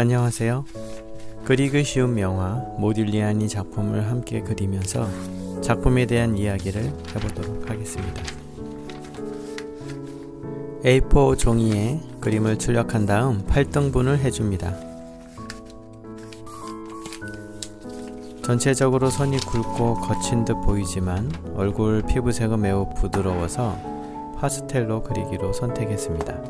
안녕하세요. 그리기 쉬운 명화 모딜리아니 작품을 함께 그리면서 작품에 대한 이야기를 해보도록 하겠습니다. A4 종이에 그림을 출력한 다음 8등분을 해줍니다. 전체적으로 선이 굵고 거친 듯 보이지만 얼굴 피부색은 매우 부드러워서 파스텔로 그리기로 선택했습니다.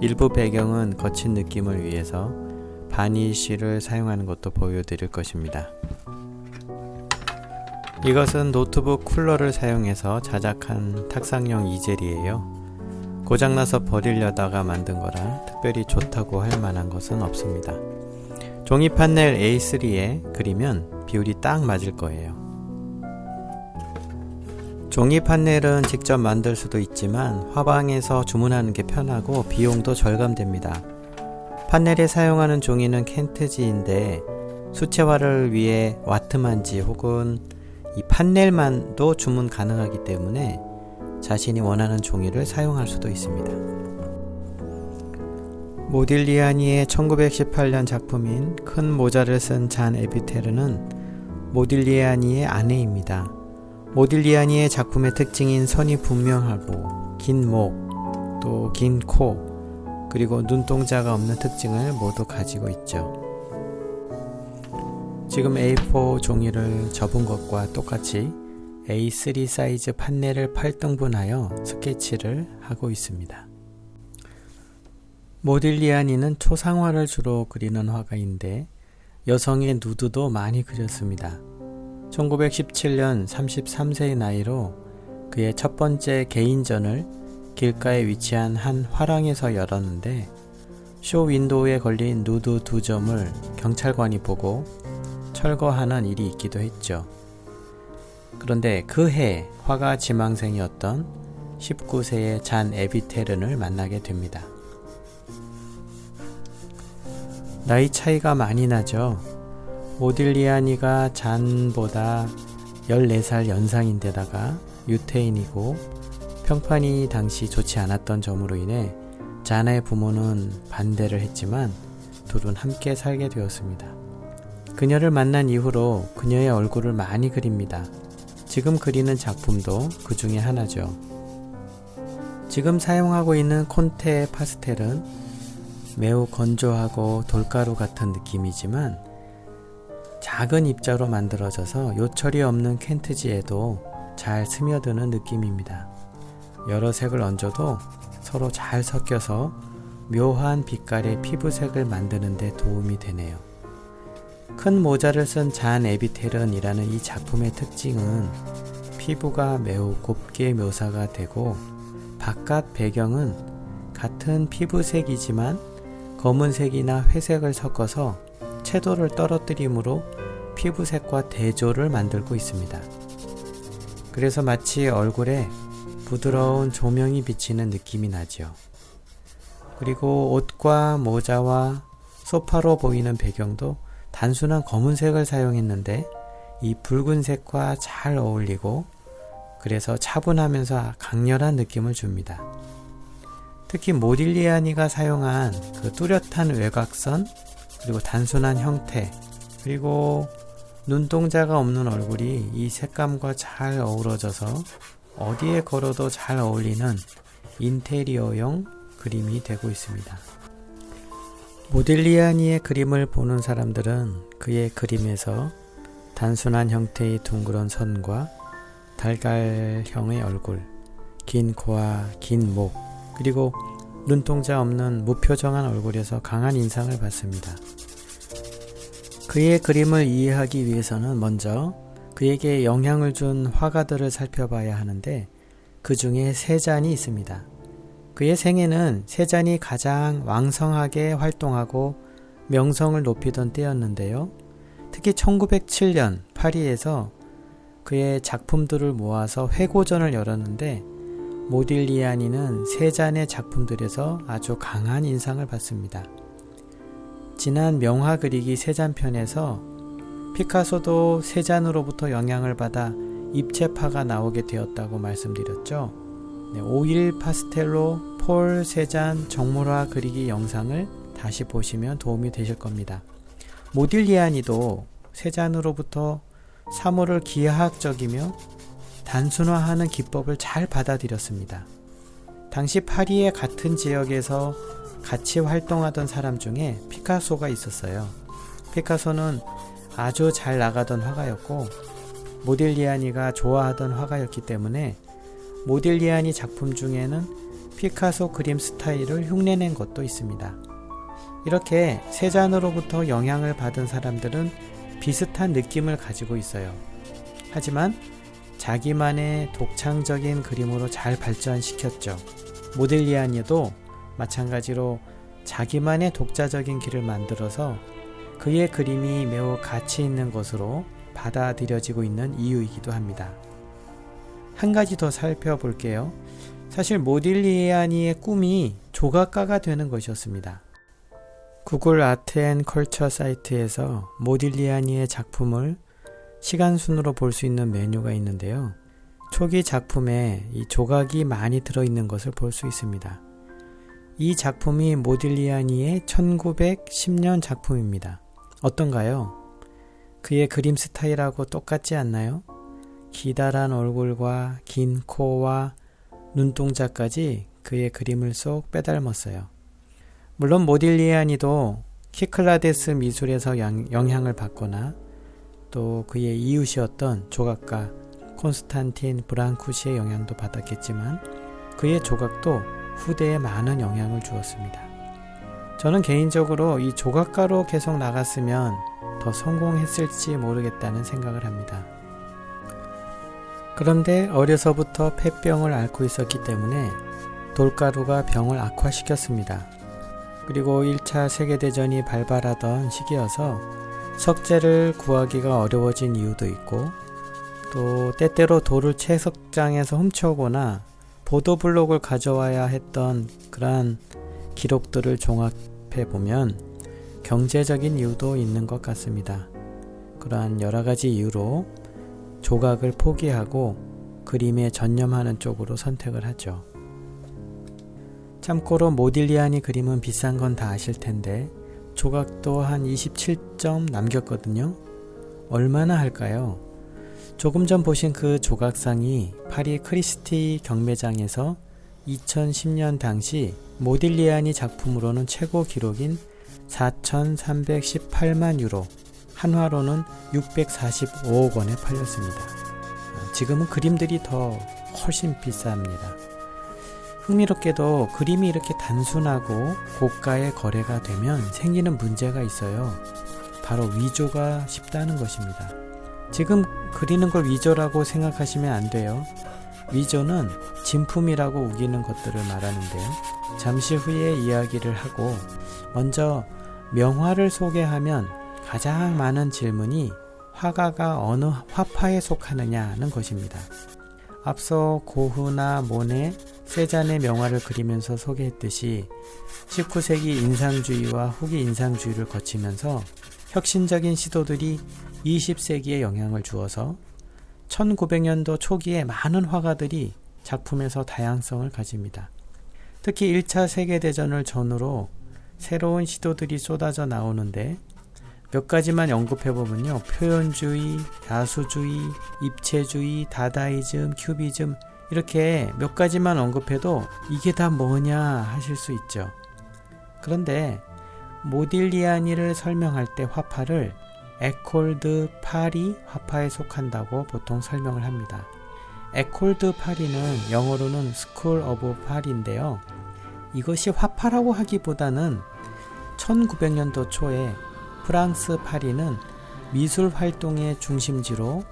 일부 배경은 거친 느낌을 위해서 바니쉬를 사용하는 것도 보여드릴 것입니다. 이것은 노트북 쿨러를 사용해서 자작한 탁상용 이젤이에요. 고장나서 버리려다가 만든 거라 특별히 좋다고 할 만한 것은 없습니다. 종이 판넬 A3에 그리면 비율이 딱 맞을 거예요. 종이 판넬은 직접 만들 수도 있지만 화방에서 주문하는 게 편하고 비용도 절감됩니다. 판넬에 사용하는 종이는 켄트지인데 수채화를 위해 와트만지 혹은 이 판넬만도 주문 가능하기 때문에 자신이 원하는 종이를 사용할 수도 있습니다. 모딜리아니의 1918년 작품인 큰 모자를 쓴 잔 에비테르는 모딜리아니의 아내입니다. 모딜리아니의 작품의 특징인 선이 분명하고 긴 목, 또 긴 코, 그리고 눈동자가 없는 특징을 모두 가지고 있죠. 지금 A4 종이를 접은 것과 똑같이 A3 사이즈 판넬을 8등분하여 스케치를 하고 있습니다. 모딜리아니는 초상화를 주로 그리는 화가인데 여성의 누드도 많이 그렸습니다. 1917년 33세의 나이로 그의 첫 번째 개인전을 길가에 위치한 한 화랑에서 열었는데 쇼 윈도우에 걸린 누드 두 점을 경찰관이 보고 철거하는 일이 있기도 했죠. 그런데 그 해 화가 지망생이었던 19세의 잔 에비테른을 만나게 됩니다. 나이 차이가 많이 나죠. 모딜리아니가 잔보다 14살 연상인데다가 유태인이고 평판이 당시 좋지 않았던 점으로 인해 잔의 부모는 반대를 했지만 둘은 함께 살게 되었습니다. 그녀를 만난 이후로 그녀의 얼굴을 많이 그립니다. 지금 그리는 작품도 그 중에 하나죠. 지금 사용하고 있는 콘테 파스텔은 매우 건조하고 돌가루 같은 느낌이지만 작은 입자로 만들어져서 요철이 없는 켄트지에도 잘 스며드는 느낌입니다. 여러 색을 얹어도 서로 잘 섞여서 묘한 빛깔의 피부색을 만드는 데 도움이 되네요. 큰 모자를 쓴 잔 에비테른이라는 이 작품의 특징은 피부가 매우 곱게 묘사가 되고 바깥 배경은 같은 피부색이지만 검은색이나 회색을 섞어서 채도를 떨어뜨림으로 피부색과 대조를 만들고 있습니다. 그래서 마치 얼굴에 부드러운 조명이 비치는 느낌이 나죠. 그리고 옷과 모자와 소파로 보이는 배경도 단순한 검은색을 사용했는데 이 붉은색과 잘 어울리고 그래서 차분하면서 강렬한 느낌을 줍니다. 특히 모딜리아니가 사용한 그 뚜렷한 외곽선 그리고 단순한 형태 그리고 눈동자가 없는 얼굴이 이 색감과 잘 어우러져서 어디에 걸어도 잘 어울리는 인테리어용 그림이 되고 있습니다. 모딜리아니의 그림을 보는 사람들은 그의 그림에서 단순한 형태의 둥그런 선과 달걀형의 얼굴, 긴 코와 긴 목, 그리고 눈동자 없는 무표정한 얼굴에서 강한 인상을 받습니다. 그의 그림을 이해하기 위해서는 먼저 그에게 영향을 준 화가들을 살펴봐야 하는데 그 중에 세 잔이 있습니다. 그의 생애는 세 잔이 가장 왕성하게 활동하고 명성을 높이던 때였는데요. 특히 1907년 파리에서 그의 작품들을 모아서 회고전을 열었는데 모딜리아니는 세 잔의 작품들에서 아주 강한 인상을 받습니다. 지난 명화 그리기 세잔편에서 피카소도 세잔으로부터 영향을 받아 입체파가 나오게 되었다고 말씀드렸죠. 네, 오일 파스텔로 폴 세잔 정물화 그리기 영상을 다시 보시면 도움이 되실 겁니다. 모딜리아니도 세잔으로부터 사물을 기하학적이며 단순화하는 기법을 잘 받아들였습니다. 당시 파리의 같은 지역에서 같이 활동하던 사람 중에 피카소가 있었어요. 피카소는 아주 잘 나가던 화가였고 모딜리아니가 좋아하던 화가였기 때문에 모딜리아니 작품 중에는 피카소 그림 스타일을 흉내낸 것도 있습니다. 이렇게 세잔으로부터 영향을 받은 사람들은 비슷한 느낌을 가지고 있어요. 하지만 자기만의 독창적인 그림으로 잘 발전시켰죠. 모델리아니도 마찬가지로 자기만의 독자적인 길을 만들어서 그의 그림이 매우 가치 있는 것으로 받아들여지고 있는 이유이기도 합니다. 한 가지 더 살펴볼게요. 사실 모딜리아니의 꿈이 조각가가 되는 것이었습니다. 구글 아트 앤 컬처 사이트에서 모딜리아니의 작품을 시간 순으로 볼 수 있는 메뉴가 있는데요. 초기 작품에 이 조각이 많이 들어있는 것을 볼 수 있습니다. 이 작품이 모딜리아니의 1910년 작품입니다. 어떤가요? 그의 그림 스타일하고 똑같지 않나요? 기다란 얼굴과 긴 코와 눈동자까지 그의 그림을 쏙 빼닮았어요. 물론 모딜리아니도 키클라데스 미술에서 영향을 받거나 또 그의 이웃이었던 조각가 콘스탄틴 브랑쿠시의 영향도 받았겠지만 그의 조각도 후대에 많은 영향을 주었습니다. 저는 개인적으로 이 조각가로 계속 나갔으면 더 성공했을지 모르겠다는 생각을 합니다. 그런데 어려서부터 폐병을 앓고 있었기 때문에 돌가루가 병을 악화시켰습니다. 그리고 1차 세계대전이 발발하던 시기여서 석재를 구하기가 어려워진 이유도 있고 또 때때로 돌을 채석장에서 훔쳐오거나 보도블록을 가져와야 했던 그러한 기록들을 종합해 보면 경제적인 이유도 있는 것 같습니다. 그러한 여러 가지 이유로 조각을 포기하고 그림에 전념하는 쪽으로 선택을 하죠. 참고로 모딜리아니 그림은 비싼 건 다 아실 텐데 조각도 한 27점 남겼거든요. 얼마나 할까요? 조금 전 보신 그 조각상이 파리 크리스티 경매장에서 2010년 당시 모딜리아니 작품으로는 최고 기록인 4,318만 유로, 한화로는 645억 원에 팔렸습니다. 지금은 그림들이 더 훨씬 비쌉니다. 흥미롭게도 그림이 이렇게 단순하고 고가의 거래가 되면 생기는 문제가 있어요. 바로 위조가 쉽다는 것입니다. 지금 그리는 걸 위조라고 생각하시면 안 돼요. 위조는 진품이라고 우기는 것들을 말하는데요. 잠시 후에 이야기를 하고 먼저 명화를 소개하면 가장 많은 질문이 화가가 어느 화파에 속하느냐는 것입니다. 앞서 고흐나 모네, 세잔의 명화를 그리면서 소개했듯이 19세기 인상주의와 후기 인상주의를 거치면서 혁신적인 시도들이 20세기에 영향을 주어서 1900년도 초기에 많은 화가들이 작품에서 다양성을 가집니다. 특히 1차 세계대전을 전후로 새로운 시도들이 쏟아져 나오는데 몇 가지만 언급해보면요. 표현주의, 야수주의, 입체주의, 다다이즘, 큐비즘 이렇게 몇 가지만 언급해도 이게 다 뭐냐 하실 수 있죠. 그런데 모딜리아니를 설명할 때 화파를 에콜드 파리 화파에 속한다고 보통 설명을 합니다. 에콜드 파리는 영어로는 스쿨 오브 파리인데요. 이것이 화파라고 하기보다는 1900년도 초에 프랑스 파리는 미술 활동의 중심지로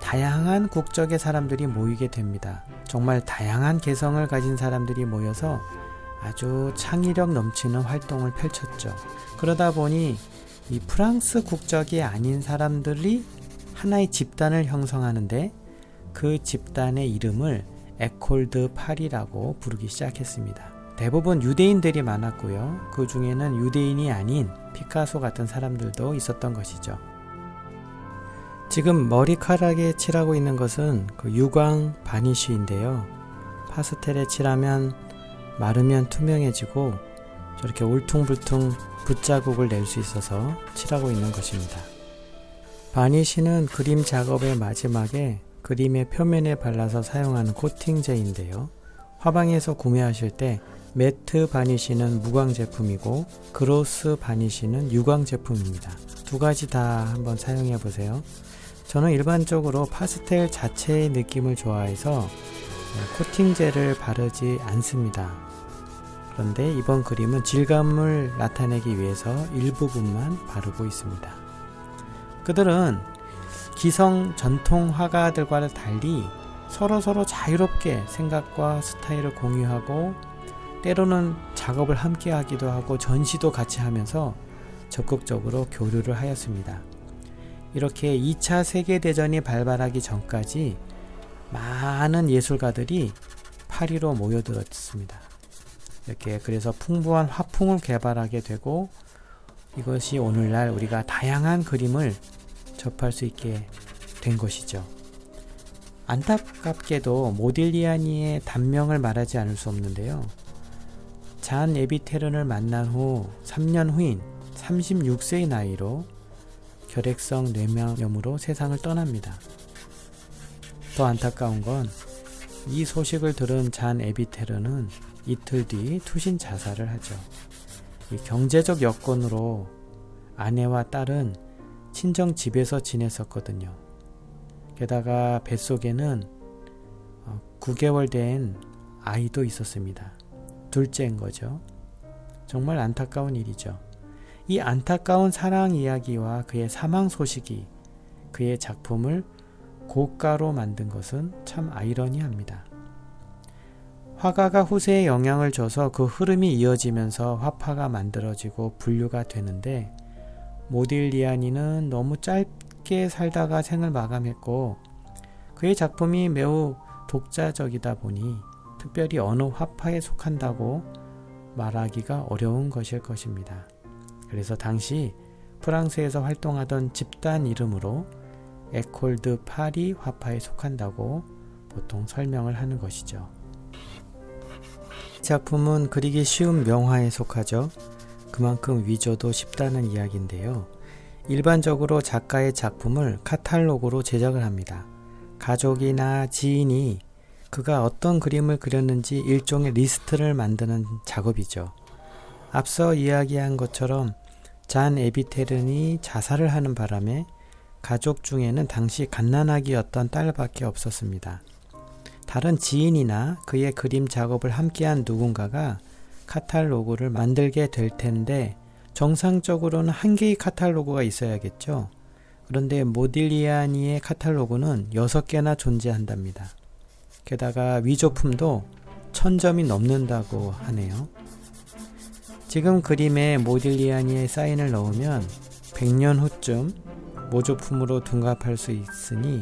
다양한 국적의 사람들이 모이게 됩니다. 정말 다양한 개성을 가진 사람들이 모여서 아주 창의력 넘치는 활동을 펼쳤죠. 그러다 보니 이 프랑스 국적이 아닌 사람들이 하나의 집단을 형성하는데 그 집단의 이름을 에콜드 파리라고 부르기 시작했습니다. 대부분 유대인들이 많았고요. 그 중에는 유대인이 아닌 피카소 같은 사람들도 있었던 것이죠. 지금 머리카락에 칠하고 있는 것은 그 유광 바니쉬인데요. 파스텔에 칠하면 마르면 투명해지고 저렇게 울퉁불퉁 붓자국을 낼 수 있어서 칠하고 있는 것입니다. 바니쉬는 그림 작업의 마지막에 그림의 표면에 발라서 사용하는 코팅제인데요. 화방에서 구매하실 때 매트 바니쉬는 무광 제품이고 그로스 바니쉬는 유광 제품입니다. 두 가지 다 한번 사용해 보세요. 저는 일반적으로 파스텔 자체의 느낌을 좋아해서 코팅제를 바르지 않습니다. 그런데 이번 그림은 질감을 나타내기 위해서 일부분만 바르고 있습니다. 그들은 기성 전통 화가들과는 달리 서로 서로 자유롭게 생각과 스타일을 공유하고 때로는 작업을 함께 하기도 하고 전시도 같이 하면서 적극적으로 교류를 하였습니다. 이렇게 2차 세계대전이 발발하기 전까지 많은 예술가들이 파리로 모여들었습니다. 이렇게 그래서 풍부한 화풍을 개발하게 되고 이것이 오늘날 우리가 다양한 그림을 접할 수 있게 된 것이죠. 안타깝게도 모딜리아니의 단명을 말하지 않을 수 없는데요. 잔 에비테른을 만난 후 3년 후인 36세의 나이로 결핵성 뇌망염으로 세상을 떠납니다. 더 안타까운 건 이 소식을 들은 잔 에비테르는 이틀 뒤 투신 자살을 하죠. 경제적 여건으로 아내와 딸은 친정 집에서 지냈었거든요. 게다가 뱃속에는 9개월 어, 된 아이도 있었습니다. 둘째인 거죠. 정말 안타까운 일이죠. 이 안타까운 사랑 이야기와 그의 사망 소식이 그의 작품을 고가로 만든 것은 참 아이러니합니다. 화가가 후세에 영향을 줘서 그 흐름이 이어지면서 화파가 만들어지고 분류가 되는데 모딜리아니는 너무 짧게 살다가 생을 마감했고 그의 작품이 매우 독자적이다 보니 특별히 어느 화파에 속한다고 말하기가 어려운 것일 것입니다. 그래서 당시 프랑스에서 활동하던 집단 이름으로 에콜드 파리 화파에 속한다고 보통 설명을 하는 것이죠. 작품은 그리기 쉬운 명화에 속하죠. 그만큼 위조도 쉽다는 이야기인데요. 일반적으로 작가의 작품을 카탈로그로 제작을 합니다. 가족이나 지인이 그가 어떤 그림을 그렸는지 일종의 리스트를 만드는 작업이죠. 앞서 이야기한 것처럼 잔 에비테른이 자살을 하는 바람에 가족 중에는 당시 갓난아기였던 딸밖에 없었습니다. 다른 지인이나 그의 그림 작업을 함께한 누군가가 카탈로그를 만들게 될 텐데 정상적으로는 한 개의 카탈로그가 있어야겠죠. 그런데 모딜리아니의 카탈로그는 6개나 존재한답니다. 게다가 위조품도 천점이 넘는다고 하네요. 지금 그림에 모딜리아니의 사인을 넣으면 100년 후쯤 모조품으로 둔갑할 수 있으니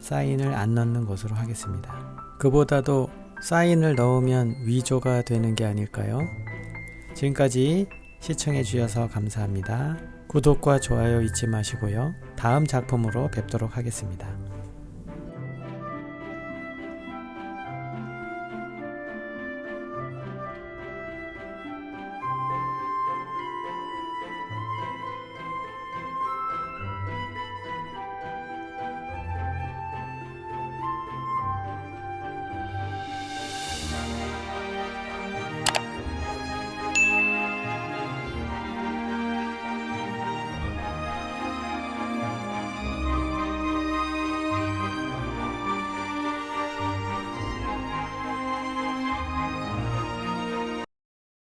사인을 안 넣는 것으로 하겠습니다. 그보다도 사인을 넣으면 위조가 되는 게 아닐까요? 지금까지 시청해 주셔서 감사합니다. 구독과 좋아요 잊지 마시고요. 다음 작품으로 뵙도록 하겠습니다.